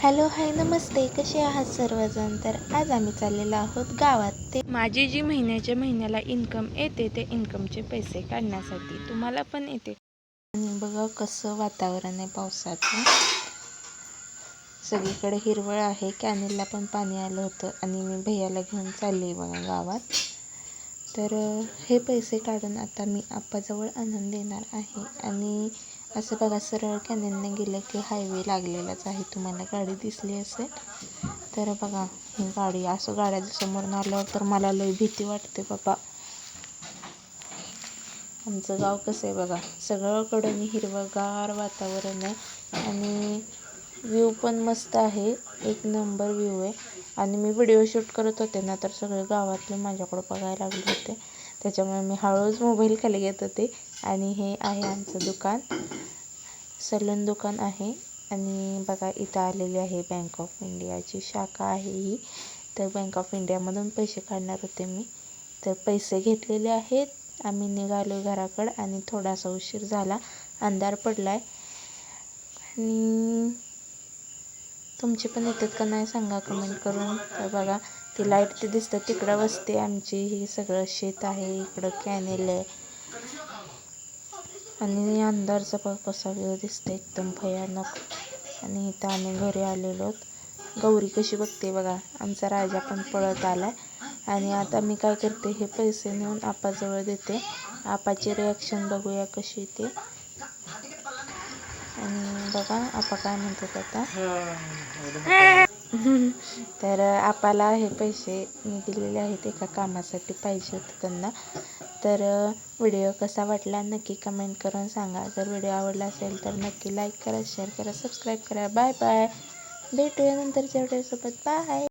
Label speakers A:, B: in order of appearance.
A: Hello hi नमस्ते. कसे आहात सर्वजण? तर आज आम्ही चाललेलो आहोत गावात. ते माझी जी महिन्याच्या महिन्याला इन्कम येते ते इन्कमचे पैसे काढण्यासाठी तुम्हाला पण येते. आणि बघा कसं वातावरण आहे पावसाचं. सगळीकडे हिरवळ आहे. कॅनेलला पण पाणी आलं होतं आणि मी भैयाला घेऊन चालले बघा गावात. तर हे पैसे काढून आता मी आप्पाजवळ आणून देणार आहे. आणि असं बघा सरळ कॅनेलने गेलं की हायवे लागलेलाच आहे. तुम्हाला गाडी दिसली असेल तर बघा ही गाडी असं गाड्या समोर आल्यावर तर मला लई भीती वाटते बाबा. आमचं गाव कसं आहे बघा सगळीकडून हिरवंगार वातावरण आहे आणि व्ह्यू पण मस्त आहे. एक नंबर व्ह्यू आहे. आणि मी व्हिडिओ शूट करत होते ना तर सगळे गावातले माझ्याकडं बघायला लागले होते. त्याच्यामुळे मी हळूच मोबाईल खाली घेत होते. आणि हे आहे आमचं दुकान. सलून दुकान आहे. आणि बघा इथं आलेली आहे बँक ऑफ इंडियाची शाखा आहे ही. तर बँक ऑफ इंडियामधून पैसे काढणार होते मी. तर पैसे घेतलेले आहेत. आम्ही निघालो घराकडं आणि थोडासा उशीर झाला. अंधार पडला आहे आणि तुमचे पण येतात का नाही सांगा कमेंट करून. तर बघा ती लाइट ते दिसतं तिकडं वसते आमची. ही सगळं शेत आहे इकडं कॅनेल आहे. आणि अंधारचा पण कसा व्ह्यू दिसतं एकदम भयानक. आणि इथं आम्ही घरी आलेलो आहोत. गौरी कशी बघते बघा आमचा राजा पण पळत आला आणि आता मी काय करते हे पैसे नेऊन आपाजवळ देते. आपाची रिॲक्शन बघूया कशी ते. आणि बघा आपा काय म्हणतात आता तर आपाला हे पैसे मी दिलेले आहेत एका कामासाठी पाहिजे होते त्यांना. तर व्हिडिओ कसा वाटला नक्की कमेंट करून सांगा. जर व्हिडिओ आवडला असेल तर नक्की लाईक करा शेअर करा सबस्क्राईब करा. बाय बाय भेटूया नंतरच्या व्हिडिओसोबत बाय